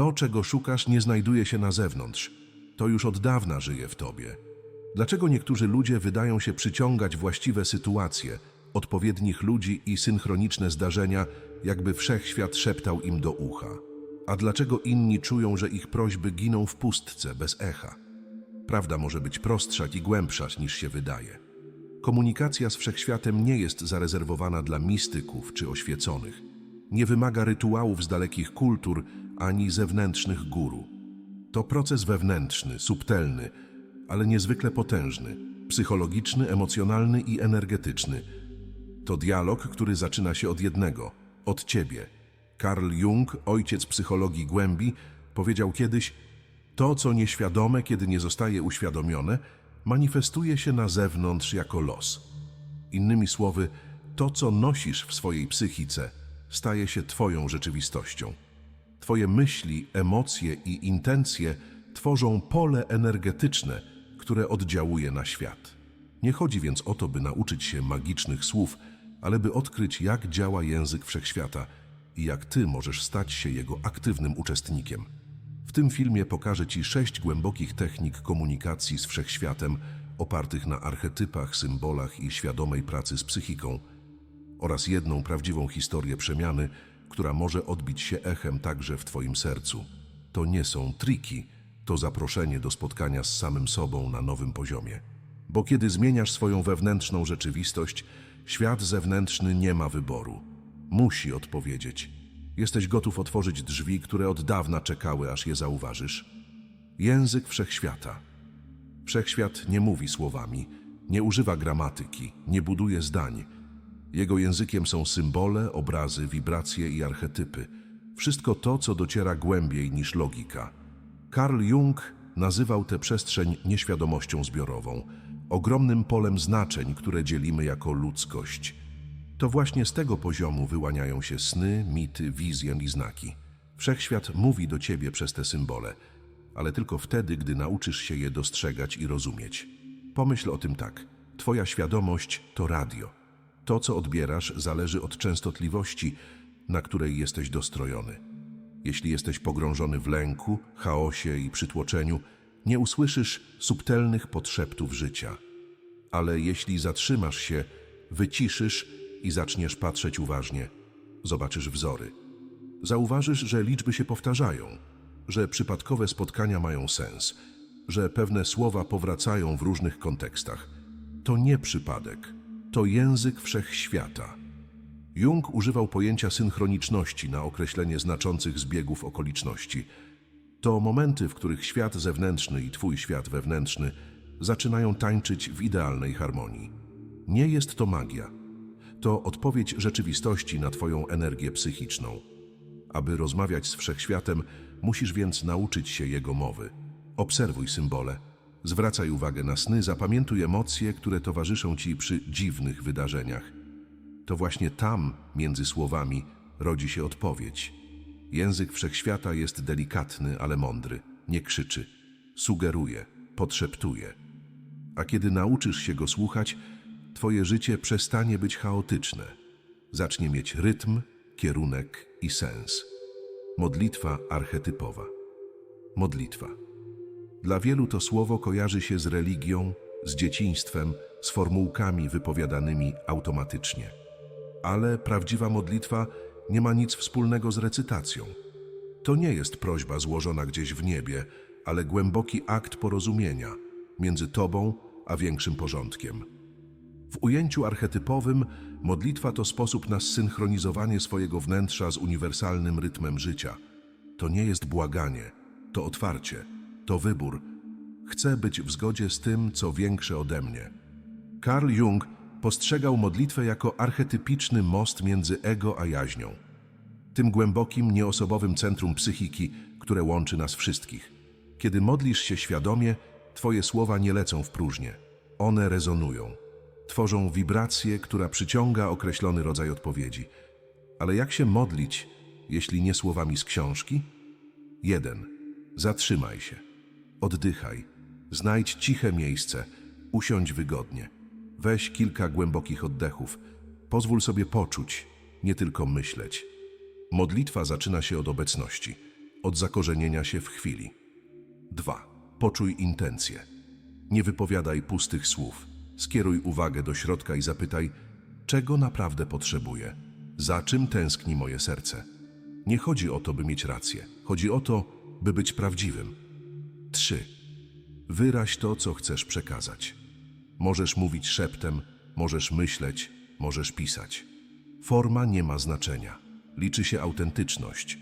To, czego szukasz, nie znajduje się na zewnątrz. To już od dawna żyje w tobie. Dlaczego niektórzy ludzie wydają się przyciągać właściwe sytuacje, odpowiednich ludzi i synchroniczne zdarzenia, jakby wszechświat szeptał im do ucha? A dlaczego inni czują, że ich prośby giną w pustce, bez echa? Prawda może być prostsza i głębsza niż się wydaje. Komunikacja z wszechświatem nie jest zarezerwowana dla mistyków czy oświeconych. Nie wymaga rytuałów z dalekich kultur ani zewnętrznych guru. To proces wewnętrzny, subtelny, ale niezwykle potężny, psychologiczny, emocjonalny i energetyczny. To dialog, który zaczyna się od jednego od ciebie. Carl Jung, ojciec psychologii głębi, powiedział kiedyś: To, co nieświadome, kiedy nie zostaje uświadomione, manifestuje się na zewnątrz jako los. Innymi słowy, to, co nosisz w swojej psychice, staje się Twoją rzeczywistością. Twoje myśli, emocje i intencje tworzą pole energetyczne, które oddziałuje na świat. Nie chodzi więc o to, by nauczyć się magicznych słów, ale by odkryć, jak działa język wszechświata i jak Ty możesz stać się jego aktywnym uczestnikiem. W tym filmie pokażę Ci sześć głębokich technik komunikacji z wszechświatem, opartych na archetypach, symbolach i świadomej pracy z psychiką, oraz jedną prawdziwą historię przemiany, która może odbić się echem także w Twoim sercu. To nie są triki, to zaproszenie do spotkania z samym sobą na nowym poziomie. Bo kiedy zmieniasz swoją wewnętrzną rzeczywistość, świat zewnętrzny nie ma wyboru. Musi odpowiedzieć. Jesteś gotów otworzyć drzwi, które od dawna czekały, aż je zauważysz. Język wszechświata. Wszechświat nie mówi słowami, nie używa gramatyki, nie buduje zdań. Jego językiem są symbole, obrazy, wibracje i archetypy. Wszystko to, co dociera głębiej niż logika. Carl Jung nazywał tę przestrzeń nieświadomością zbiorową, ogromnym polem znaczeń, które dzielimy jako ludzkość. To właśnie z tego poziomu wyłaniają się sny, mity, wizje i znaki. Wszechświat mówi do ciebie przez te symbole, ale tylko wtedy, gdy nauczysz się je dostrzegać i rozumieć. Pomyśl o tym tak. Twoja świadomość to radio. To, co odbierasz, zależy od częstotliwości, na której jesteś dostrojony. Jeśli jesteś pogrążony w lęku, chaosie i przytłoczeniu, nie usłyszysz subtelnych podszeptów życia. Ale jeśli zatrzymasz się, wyciszysz i zaczniesz patrzeć uważnie, zobaczysz wzory. Zauważysz, że liczby się powtarzają, że przypadkowe spotkania mają sens, że pewne słowa powracają w różnych kontekstach. To nie przypadek, to język wszechświata. Jung używał pojęcia synchroniczności na określenie znaczących zbiegów okoliczności. To momenty, w których świat zewnętrzny i twój świat wewnętrzny zaczynają tańczyć w idealnej harmonii. Nie jest to magia. To odpowiedź rzeczywistości na twoją energię psychiczną. Aby rozmawiać z wszechświatem, musisz więc nauczyć się jego mowy. Obserwuj symbole, zwracaj uwagę na sny, zapamiętuj emocje, które towarzyszą ci przy dziwnych wydarzeniach. To właśnie tam, między słowami, rodzi się odpowiedź. Język wszechświata jest delikatny, ale mądry. Nie krzyczy, sugeruje, podszeptuje. A kiedy nauczysz się go słuchać, twoje życie przestanie być chaotyczne. Zacznie mieć rytm, kierunek i sens. Modlitwa archetypowa. Modlitwa. Dla wielu to słowo kojarzy się z religią, z dzieciństwem, z formułkami wypowiadanymi automatycznie. Ale prawdziwa modlitwa nie ma nic wspólnego z recytacją. To nie jest prośba złożona gdzieś w niebie, ale głęboki akt porozumienia między Tobą a większym porządkiem. W ujęciu archetypowym modlitwa to sposób na zsynchronizowanie swojego wnętrza z uniwersalnym rytmem życia. To nie jest błaganie, to otwarcie, to wybór. Chcę być w zgodzie z tym, co większe ode mnie. Carl Jung postrzegał modlitwę jako archetypiczny most między ego a jaźnią. Tym głębokim, nieosobowym centrum psychiki, które łączy nas wszystkich. Kiedy modlisz się świadomie, Twoje słowa nie lecą w próżnię. One rezonują. Tworzą wibrację, która przyciąga określony rodzaj odpowiedzi. Ale jak się modlić, jeśli nie słowami z książki? 1. Zatrzymaj się. Oddychaj. Znajdź ciche miejsce. Usiądź wygodnie. Weź kilka głębokich oddechów. Pozwól sobie poczuć, nie tylko myśleć. Modlitwa zaczyna się od obecności. od zakorzenienia się w chwili. 2. Poczuj intencje. Nie wypowiadaj pustych słów. Skieruj uwagę do środka i zapytaj, czego naprawdę potrzebuję, za czym tęskni moje serce. Nie chodzi o to, by mieć rację. Chodzi o to, by być prawdziwym. 3. Wyraź to, co chcesz przekazać. Możesz mówić szeptem, możesz myśleć, możesz pisać. Forma nie ma znaczenia. Liczy się autentyczność.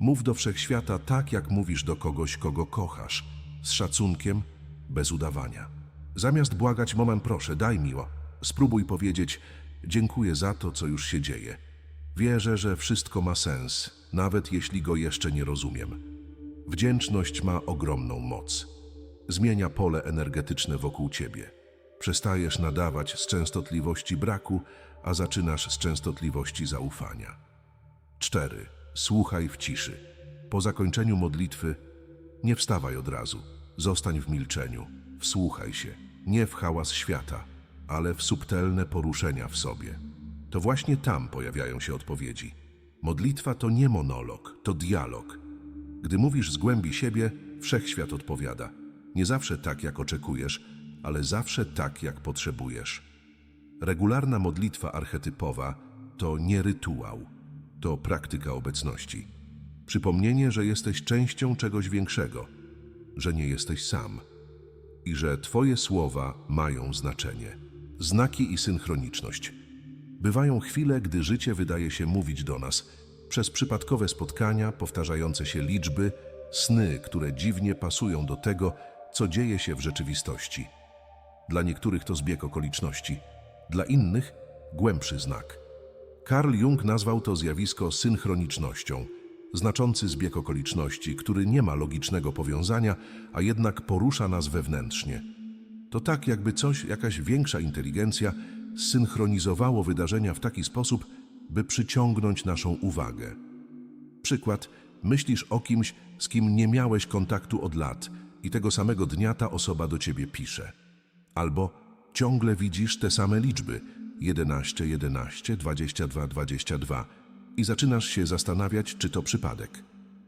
Mów do wszechświata tak, jak mówisz do kogoś, kogo kochasz, z szacunkiem, bez udawania. Zamiast błagać, moment proszę, daj miło. Spróbuj powiedzieć, dziękuję za to, co już się dzieje. Wierzę, że wszystko ma sens, nawet jeśli go jeszcze nie rozumiem. Wdzięczność ma ogromną moc. Zmienia pole energetyczne wokół ciebie. Przestajesz nadawać z częstotliwości braku, a zaczynasz z częstotliwości zaufania. 4. Słuchaj w ciszy. Po zakończeniu modlitwy nie wstawaj od razu. Zostań w milczeniu. Wsłuchaj się. Nie w hałas świata, ale w subtelne poruszenia w sobie. To właśnie tam pojawiają się odpowiedzi. Modlitwa to nie monolog, to dialog. Gdy mówisz z głębi siebie, wszechświat odpowiada. Nie zawsze tak, jak oczekujesz, ale zawsze tak, jak potrzebujesz. Regularna modlitwa archetypowa to nie rytuał, to praktyka obecności. Przypomnienie, że jesteś częścią czegoś większego, że nie jesteś sam i że Twoje słowa mają znaczenie. Znaki i synchroniczność. Bywają chwile, gdy życie wydaje się mówić do nas przez przypadkowe spotkania, powtarzające się liczby, sny, które dziwnie pasują do tego, co dzieje się w rzeczywistości. Dla niektórych to zbieg okoliczności, dla innych głębszy znak. Carl Jung nazwał to zjawisko synchronicznością, znaczący zbieg okoliczności, który nie ma logicznego powiązania, a jednak porusza nas wewnętrznie. To tak, jakby coś, jakaś większa inteligencja synchronizowało wydarzenia w taki sposób, by przyciągnąć naszą uwagę. Przykład: myślisz o kimś, z kim nie miałeś kontaktu od lat i tego samego dnia ta osoba do ciebie pisze. Albo ciągle widzisz te same liczby 11, 11, 22, 22 i zaczynasz się zastanawiać, czy to przypadek.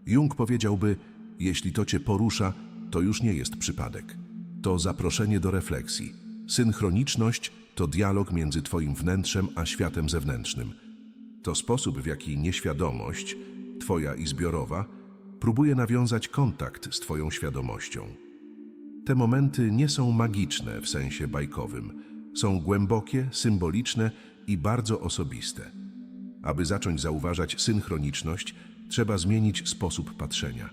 Jung powiedziałby: Jeśli to cię porusza, to już nie jest przypadek. To zaproszenie do refleksji. Synchroniczność to dialog między Twoim wnętrzem a światem zewnętrznym. To sposób, w jaki nieświadomość, Twoja i zbiorowa, próbuje nawiązać kontakt z Twoją świadomością. Te momenty nie są magiczne w sensie bajkowym. Są głębokie, symboliczne i bardzo osobiste. Aby zacząć zauważać synchroniczność, trzeba zmienić sposób patrzenia.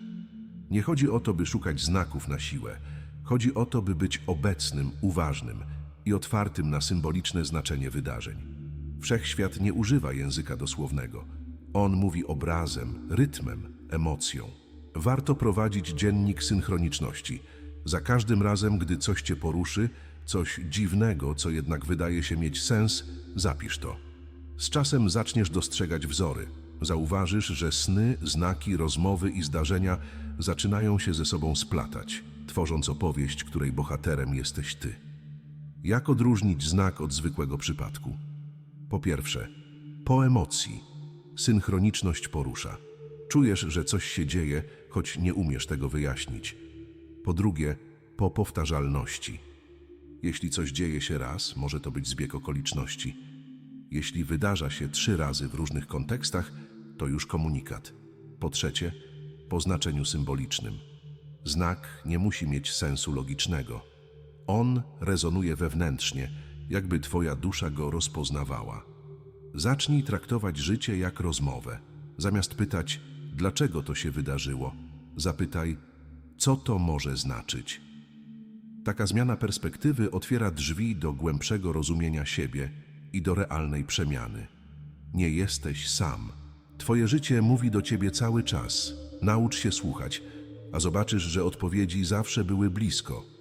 Nie chodzi o to, by szukać znaków na siłę. Chodzi o to, by być obecnym, uważnym i otwartym na symboliczne znaczenie wydarzeń. Wszechświat nie używa języka dosłownego. On mówi obrazem, rytmem, emocją. Warto prowadzić dziennik synchroniczności. Za każdym razem, gdy coś cię poruszy, coś dziwnego, co jednak wydaje się mieć sens, zapisz to. Z czasem zaczniesz dostrzegać wzory. Zauważysz, że sny, znaki, rozmowy i zdarzenia zaczynają się ze sobą splatać, tworząc opowieść, której bohaterem jesteś ty. Jak odróżnić znak od zwykłego przypadku? Po pierwsze, po emocji. Synchroniczność porusza. Czujesz, że coś się dzieje, choć nie umiesz tego wyjaśnić. Po drugie, po powtarzalności. Jeśli coś dzieje się raz, może to być zbieg okoliczności. Jeśli wydarza się trzy razy w różnych kontekstach, to już komunikat. Po trzecie, po znaczeniu symbolicznym. Znak nie musi mieć sensu logicznego. On rezonuje wewnętrznie, jakby Twoja dusza go rozpoznawała. Zacznij traktować życie jak rozmowę. Zamiast pytać, dlaczego to się wydarzyło, zapytaj, co to może znaczyć. Taka zmiana perspektywy otwiera drzwi do głębszego rozumienia siebie i do realnej przemiany. Nie jesteś sam. Twoje życie mówi do ciebie cały czas. Naucz się słuchać, a zobaczysz, że odpowiedzi zawsze były blisko.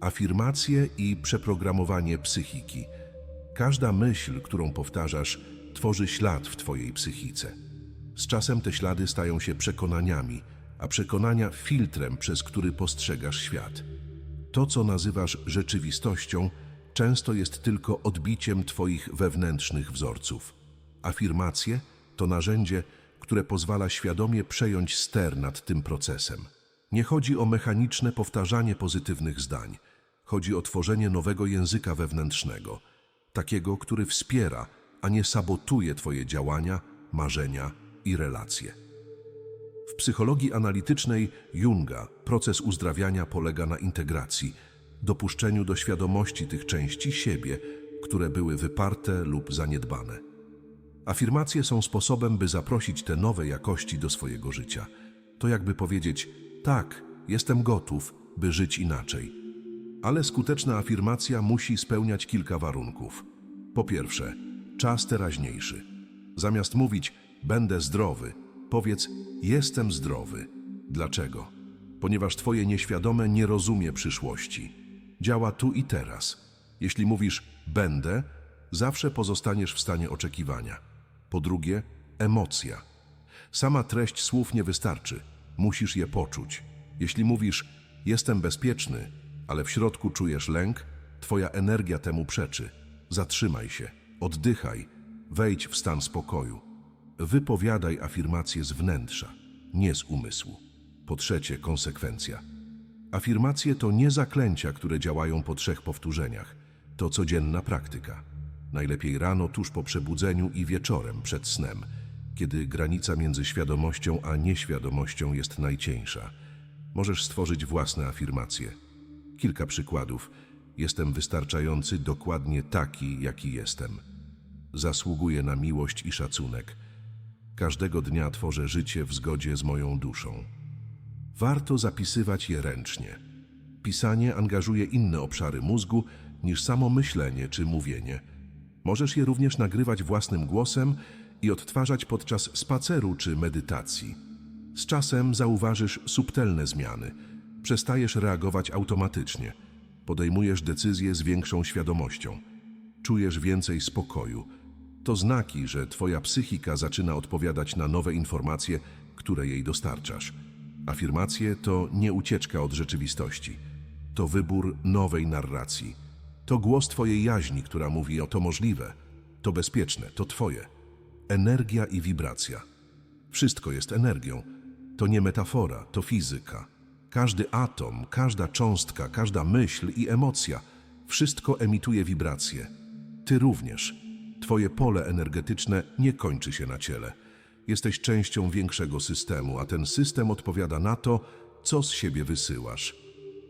Afirmacje i przeprogramowanie psychiki. Każda myśl, którą powtarzasz, tworzy ślad w Twojej psychice. Z czasem te ślady stają się przekonaniami, a przekonania filtrem, przez który postrzegasz świat. To, co nazywasz rzeczywistością, często jest tylko odbiciem Twoich wewnętrznych wzorców. Afirmacje to narzędzie, które pozwala świadomie przejąć ster nad tym procesem. Nie chodzi o mechaniczne powtarzanie pozytywnych zdań. Chodzi o tworzenie nowego języka wewnętrznego, takiego, który wspiera, a nie sabotuje Twoje działania, marzenia i relacje. W psychologii analitycznej Junga proces uzdrawiania polega na integracji, dopuszczeniu do świadomości tych części siebie, które były wyparte lub zaniedbane. Afirmacje są sposobem, by zaprosić te nowe jakości do swojego życia. To jakby powiedzieć: Tak, jestem gotów, by żyć inaczej. Ale skuteczna afirmacja musi spełniać kilka warunków. Po pierwsze, czas teraźniejszy. Zamiast mówić będę zdrowy, powiedz jestem zdrowy. Dlaczego? Ponieważ Twoje nieświadome nie rozumie przyszłości. Działa tu i teraz. Jeśli mówisz będę, zawsze pozostaniesz w stanie oczekiwania. Po drugie, emocja. Sama treść słów nie wystarczy. Musisz je poczuć. Jeśli mówisz jestem bezpieczny, ale w środku czujesz lęk, Twoja energia temu przeczy. Zatrzymaj się, oddychaj, wejdź w stan spokoju. Wypowiadaj afirmacje z wnętrza, nie z umysłu. Po trzecie, konsekwencja. Afirmacje to nie zaklęcia, które działają po trzech powtórzeniach. To codzienna praktyka. Najlepiej rano, tuż po przebudzeniu i wieczorem przed snem, kiedy granica między świadomością a nieświadomością jest najcieńsza. Możesz stworzyć własne afirmacje. Kilka przykładów. Jestem wystarczający dokładnie taki, jaki jestem. Zasługuję na miłość i szacunek. Każdego dnia tworzę życie w zgodzie z moją duszą. Warto zapisywać je ręcznie. Pisanie angażuje inne obszary mózgu niż samo myślenie czy mówienie. Możesz je również nagrywać własnym głosem i odtwarzać podczas spaceru czy medytacji. Z czasem zauważysz subtelne zmiany. Przestajesz reagować automatycznie. Podejmujesz decyzje z większą świadomością. Czujesz więcej spokoju. To znaki, że Twoja psychika zaczyna odpowiadać na nowe informacje, które jej dostarczasz. Afirmacje to nie ucieczka od rzeczywistości. To wybór nowej narracji. To głos Twojej jaźni, która mówi o to możliwe, to bezpieczne, to Twoje. Energia i wibracja. Wszystko jest energią. To nie metafora, to fizyka. Każdy atom, każda cząstka, każda myśl i emocja, wszystko emituje wibracje. Ty również. Twoje pole energetyczne nie kończy się na ciele. Jesteś częścią większego systemu, a ten system odpowiada na to, co z siebie wysyłasz.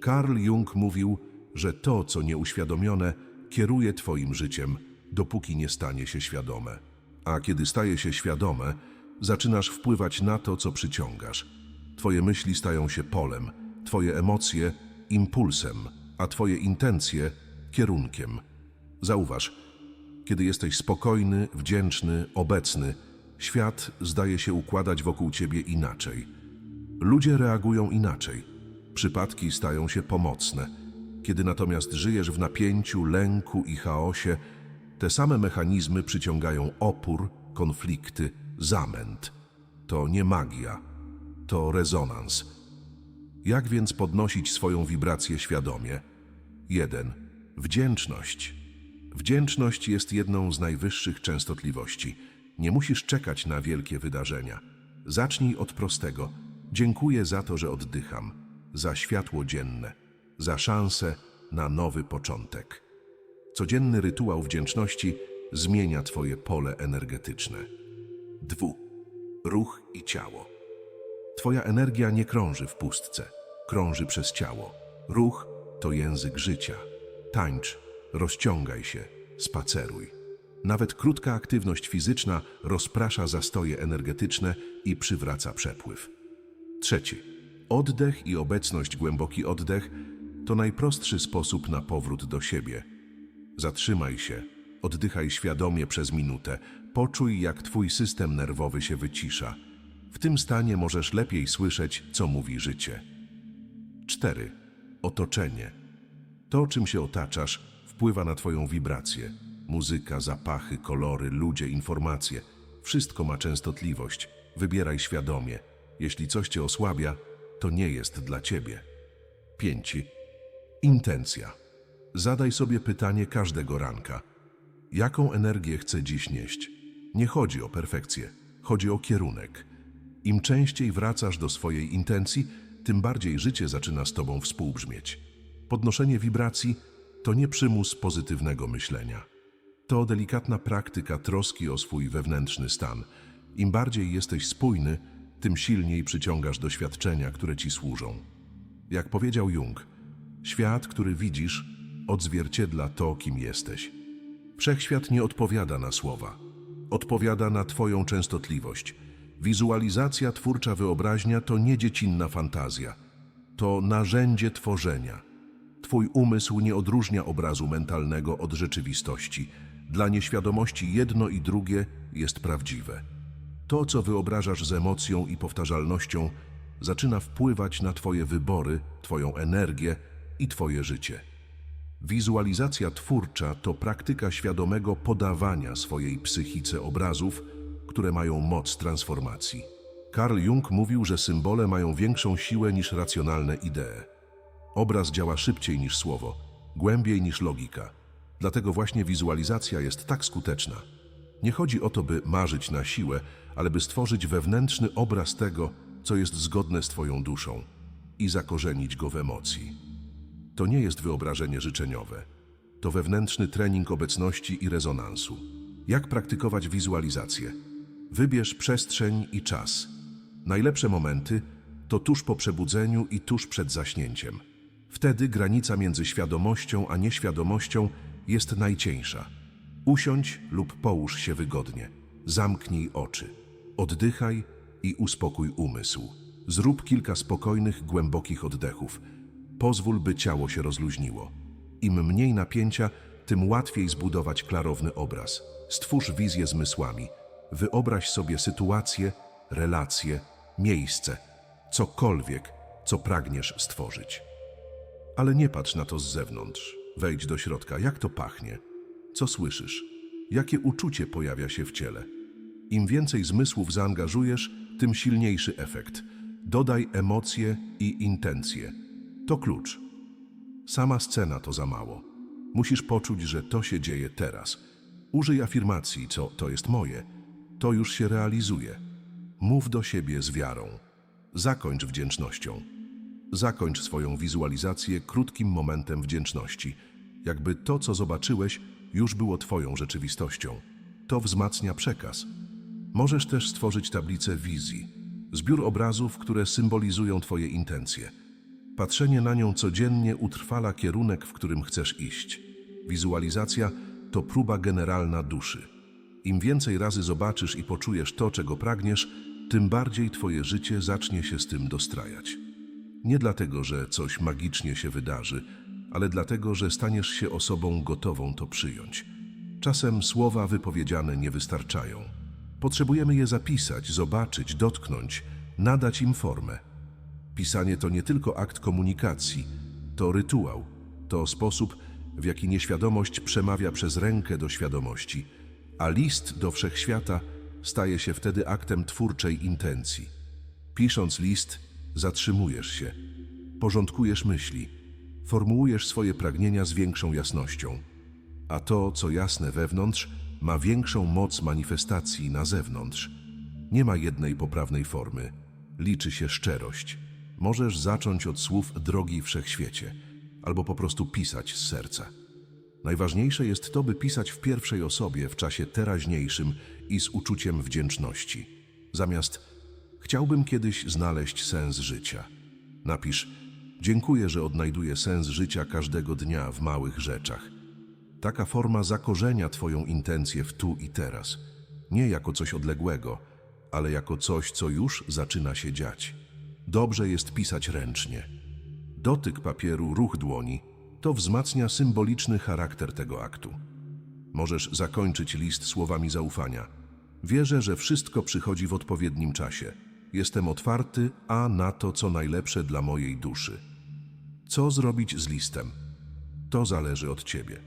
Carl Jung mówił, że to, co nieuświadomione, kieruje Twoim życiem, dopóki nie stanie się świadome. A kiedy staje się świadome, zaczynasz wpływać na to, co przyciągasz. Twoje myśli stają się polem, Twoje emocje impulsem, a Twoje intencje kierunkiem. Zauważ, kiedy jesteś spokojny, wdzięczny, obecny, świat zdaje się układać wokół Ciebie inaczej. Ludzie reagują inaczej. Przypadki stają się pomocne. Kiedy natomiast żyjesz w napięciu, lęku i chaosie, te same mechanizmy przyciągają opór, konflikty, zamęt. To nie magia, to rezonans. Jak więc podnosić swoją wibrację świadomie? 1. Wdzięczność. Wdzięczność jest jedną z najwyższych częstotliwości. Nie musisz czekać na wielkie wydarzenia. Zacznij od prostego. Dziękuję za to, że oddycham, za światło dzienne, za szansę na nowy początek. Codzienny rytuał wdzięczności zmienia Twoje pole energetyczne. 2. Ruch i ciało. Twoja energia nie krąży w pustce, krąży przez ciało. Ruch to język życia. Tańcz, rozciągaj się, spaceruj. Nawet krótka aktywność fizyczna rozprasza zastoje energetyczne i przywraca przepływ. Trzeci. Oddech i obecność głęboki oddech to najprostszy sposób na powrót do siebie. Zatrzymaj się, oddychaj świadomie przez minutę, poczuj jak twój system nerwowy się wycisza. W tym stanie możesz lepiej słyszeć, co mówi życie. 4. Otoczenie. To, czym się otaczasz, wpływa na Twoją wibrację. Muzyka, zapachy, kolory, ludzie, informacje. Wszystko ma częstotliwość. Wybieraj świadomie. Jeśli coś Cię osłabia, to nie jest dla Ciebie. 5. Intencja. Zadaj sobie pytanie każdego ranka. Jaką energię chcę dziś nieść? Nie chodzi o perfekcję. chodzi o kierunek. Im częściej wracasz do swojej intencji, tym bardziej życie zaczyna z tobą współbrzmieć. Podnoszenie wibracji to nie przymus pozytywnego myślenia. To delikatna praktyka troski o swój wewnętrzny stan. Im bardziej jesteś spójny, tym silniej przyciągasz doświadczenia, które ci służą. Jak powiedział Jung, świat, który widzisz, odzwierciedla to, kim jesteś. Wszechświat nie odpowiada na słowa, odpowiada na Twoją częstotliwość. Wizualizacja, twórcza wyobraźnia to nie dziecinna fantazja, to narzędzie tworzenia. Twój umysł nie odróżnia obrazu mentalnego od rzeczywistości. Dla nieświadomości jedno i drugie jest prawdziwe. To, co wyobrażasz z emocją i powtarzalnością, zaczyna wpływać na Twoje wybory, Twoją energię i Twoje życie. Wizualizacja twórcza to praktyka świadomego podawania swojej psychice obrazów, które mają moc transformacji. Carl Jung mówił, że symbole mają większą siłę niż racjonalne idee. Obraz działa szybciej niż słowo, głębiej niż logika. Dlatego właśnie wizualizacja jest tak skuteczna. Nie chodzi o to, by marzyć na siłę, ale by stworzyć wewnętrzny obraz tego, co jest zgodne z Twoją duszą i zakorzenić go w emocji. To nie jest wyobrażenie życzeniowe. To wewnętrzny trening obecności i rezonansu. Jak praktykować wizualizację? Wybierz przestrzeń i czas. Najlepsze momenty to tuż po przebudzeniu i tuż przed zaśnięciem. Wtedy granica między świadomością a nieświadomością jest najcieńsza. Usiądź lub połóż się wygodnie. Zamknij oczy. Oddychaj i uspokój umysł. Zrób kilka spokojnych, głębokich oddechów. Pozwól, by ciało się rozluźniło. Im mniej napięcia, tym łatwiej zbudować klarowny obraz. Stwórz wizję zmysłami. Wyobraź sobie sytuację, relacje, miejsce, cokolwiek, co pragniesz stworzyć. Ale nie patrz na to z zewnątrz. Wejdź do środka. Jak to pachnie? Co słyszysz? Jakie uczucie pojawia się w ciele? Im więcej zmysłów zaangażujesz, tym silniejszy efekt. Dodaj emocje i intencje. To klucz. Sama scena to za mało. Musisz poczuć, że to się dzieje teraz. Użyj afirmacji, co to jest moje. To już się realizuje. Mów do siebie z wiarą. Zakończ wdzięcznością. Zakończ swoją wizualizację krótkim momentem wdzięczności, jakby to, co zobaczyłeś, już było Twoją rzeczywistością. To wzmacnia przekaz. Możesz też stworzyć tablicę wizji, zbiór obrazów, które symbolizują Twoje intencje. Patrzenie na nią codziennie utrwala kierunek, w którym chcesz iść. Wizualizacja to próba generalna duszy. Im więcej razy zobaczysz i poczujesz to, czego pragniesz, tym bardziej Twoje życie zacznie się z tym dostrajać. Nie dlatego, że coś magicznie się wydarzy, ale dlatego, że staniesz się osobą gotową to przyjąć. Czasem słowa wypowiedziane nie wystarczają. Potrzebujemy je zapisać, zobaczyć, dotknąć, nadać im formę. Pisanie to nie tylko akt komunikacji, to rytuał, to sposób, w jaki nieświadomość przemawia przez rękę do świadomości, a list do wszechświata staje się wtedy aktem twórczej intencji. Pisząc list, zatrzymujesz się, porządkujesz myśli, formułujesz swoje pragnienia z większą jasnością, a to, co jasne wewnątrz, ma większą moc manifestacji na zewnątrz. Nie ma jednej poprawnej formy, liczy się szczerość. Możesz zacząć od słów drogi wszechświecie, albo po prostu pisać z serca. Najważniejsze jest to, by pisać w pierwszej osobie w czasie teraźniejszym i z uczuciem wdzięczności. Zamiast chciałbym kiedyś znaleźć sens życia. Napisz: Dziękuję, że odnajduję sens życia każdego dnia w małych rzeczach. Taka forma zakorzenia Twoją intencję w tu i teraz, nie jako coś odległego, ale jako coś, co już zaczyna się dziać. Dobrze jest pisać ręcznie. Dotyk papieru, ruch dłoni to wzmacnia symboliczny charakter tego aktu. Możesz zakończyć list słowami zaufania. Wierzę, że wszystko przychodzi w odpowiednim czasie. Jestem otwarty, a na to, co najlepsze dla mojej duszy. Co zrobić z listem? To zależy od ciebie.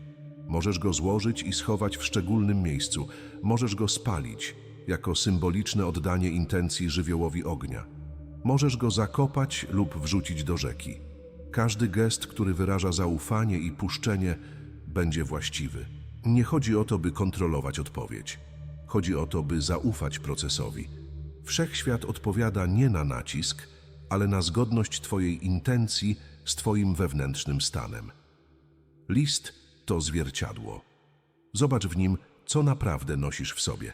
Możesz go złożyć i schować w szczególnym miejscu. Możesz go spalić, jako symboliczne oddanie intencji żywiołowi ognia. Możesz go zakopać lub wrzucić do rzeki. Każdy gest, który wyraża zaufanie i puszczenie, będzie właściwy. Nie chodzi o to, by kontrolować odpowiedź. Chodzi o to, by zaufać procesowi Wszechświat odpowiada nie na nacisk, ale na zgodność Twojej intencji z Twoim wewnętrznym stanem. List to zwierciadło. Zobacz w nim, co naprawdę nosisz w sobie.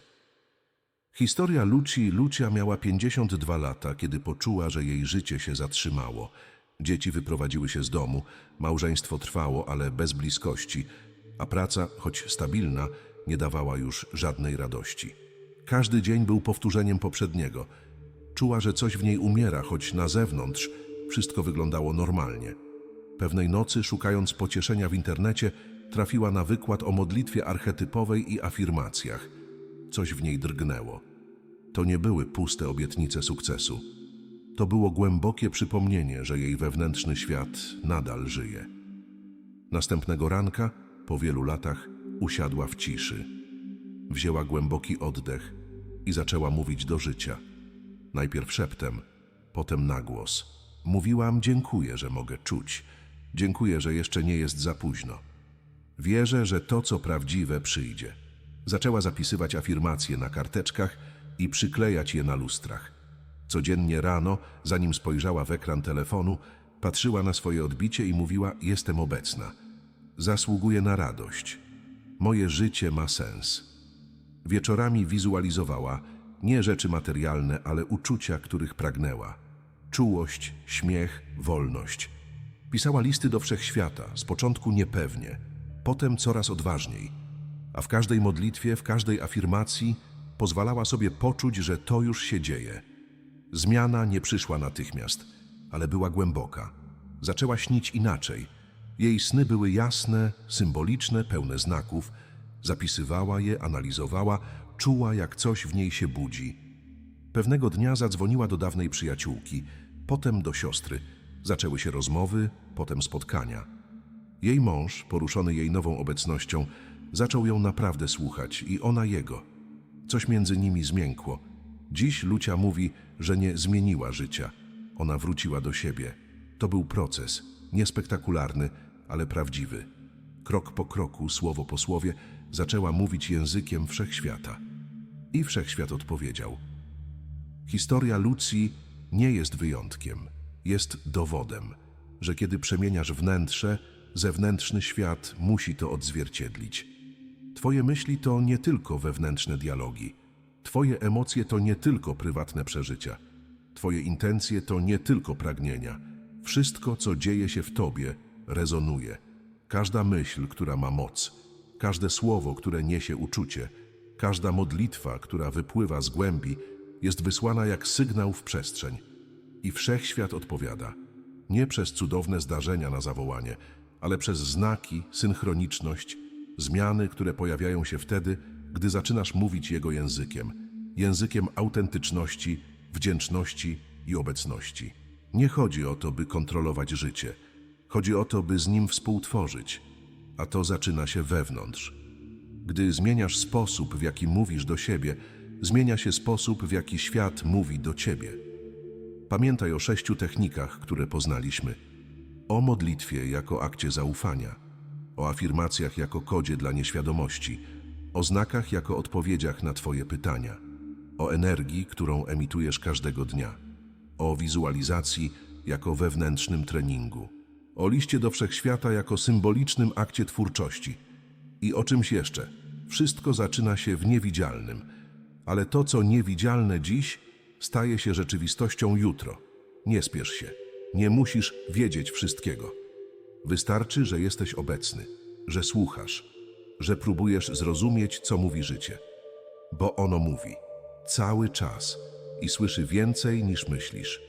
Historia Luci Lucia miała 52 lata, kiedy poczuła, że jej życie się zatrzymało. Dzieci wyprowadziły się z domu, małżeństwo trwało, ale bez bliskości, a praca, choć stabilna, nie dawała już żadnej radości. Każdy dzień był powtórzeniem poprzedniego. Czuła, że coś w niej umiera, choć na zewnątrz wszystko wyglądało normalnie. Pewnej nocy, szukając pocieszenia w internecie, trafiła na wykład o modlitwie archetypowej i afirmacjach. Coś w niej drgnęło. To nie były puste obietnice sukcesu. To było głębokie przypomnienie, że jej wewnętrzny świat nadal żyje. Następnego ranka, po wielu latach, usiadła w ciszy. Wzięła głęboki oddech i zaczęła mówić do życia. Najpierw szeptem, potem na głos. Mówiłam: Dziękuję, że mogę czuć. Dziękuję, że jeszcze nie jest za późno. Wierzę, że to, co prawdziwe, przyjdzie. Zaczęła zapisywać afirmacje na karteczkach i przyklejać je na lustrach. Codziennie rano, zanim spojrzała w ekran telefonu, patrzyła na swoje odbicie i mówiła: Jestem obecna. Zasługuję na radość. Moje życie ma sens. Wieczorami wizualizowała nie rzeczy materialne, ale uczucia, których pragnęła. Czułość, śmiech, wolność. Pisała listy do wszechświata, z początku niepewnie, potem coraz odważniej. A w każdej modlitwie, w każdej afirmacji pozwalała sobie poczuć, że to już się dzieje. Zmiana nie przyszła natychmiast, ale była głęboka. Zaczęła śnić inaczej. Jej sny były jasne, symboliczne, pełne znaków. Zapisywała je, analizowała, czuła, jak coś w niej się budzi. Pewnego dnia zadzwoniła do dawnej przyjaciółki, potem do siostry. Zaczęły się rozmowy, potem spotkania. Jej mąż, poruszony jej nową obecnością, zaczął ją naprawdę słuchać i ona jego. Coś między nimi zmiękło. Dziś Lucia mówi, że nie zmieniła życia. Ona wróciła do siebie. To był proces, niespektakularny, ale prawdziwy. Krok po kroku, słowo po słowie, zaczęła mówić językiem wszechświata. I wszechświat odpowiedział. Historia Lucji nie jest wyjątkiem, jest dowodem, że kiedy przemieniasz wnętrze, zewnętrzny świat musi to odzwierciedlić. Twoje myśli to nie tylko wewnętrzne dialogi. Twoje emocje to nie tylko prywatne przeżycia. Twoje intencje to nie tylko pragnienia. Wszystko, co dzieje się w Tobie, rezonuje. Każda myśl, która ma moc, każde słowo, które niesie uczucie, każda modlitwa, która wypływa z głębi, jest wysłana jak sygnał w przestrzeń. I wszechświat odpowiada. Nie przez cudowne zdarzenia na zawołanie, ale przez znaki, synchroniczność, zmiany, które pojawiają się wtedy, gdy zaczynasz mówić Jego językiem, językiem autentyczności, wdzięczności i obecności. Nie chodzi o to, by kontrolować życie. Chodzi o to, by z nim współtworzyć, a to zaczyna się wewnątrz. Gdy zmieniasz sposób, w jaki mówisz do siebie, zmienia się sposób, w jaki świat mówi do ciebie. Pamiętaj o sześciu technikach, które poznaliśmy. O modlitwie jako akcie zaufania, o afirmacjach jako kodzie dla nieświadomości, o znakach jako odpowiedziach na Twoje pytania, o energii, którą emitujesz każdego dnia, o wizualizacji jako wewnętrznym treningu, o liście do wszechświata jako symbolicznym akcie twórczości i o czymś jeszcze. Wszystko zaczyna się w niewidzialnym, ale to, co niewidzialne dziś, staje się rzeczywistością jutro. Nie spiesz się. Nie musisz wiedzieć wszystkiego. Wystarczy, że jesteś obecny, że słuchasz, że próbujesz zrozumieć, co mówi życie. Bo ono mówi cały czas i słyszy więcej niż myślisz.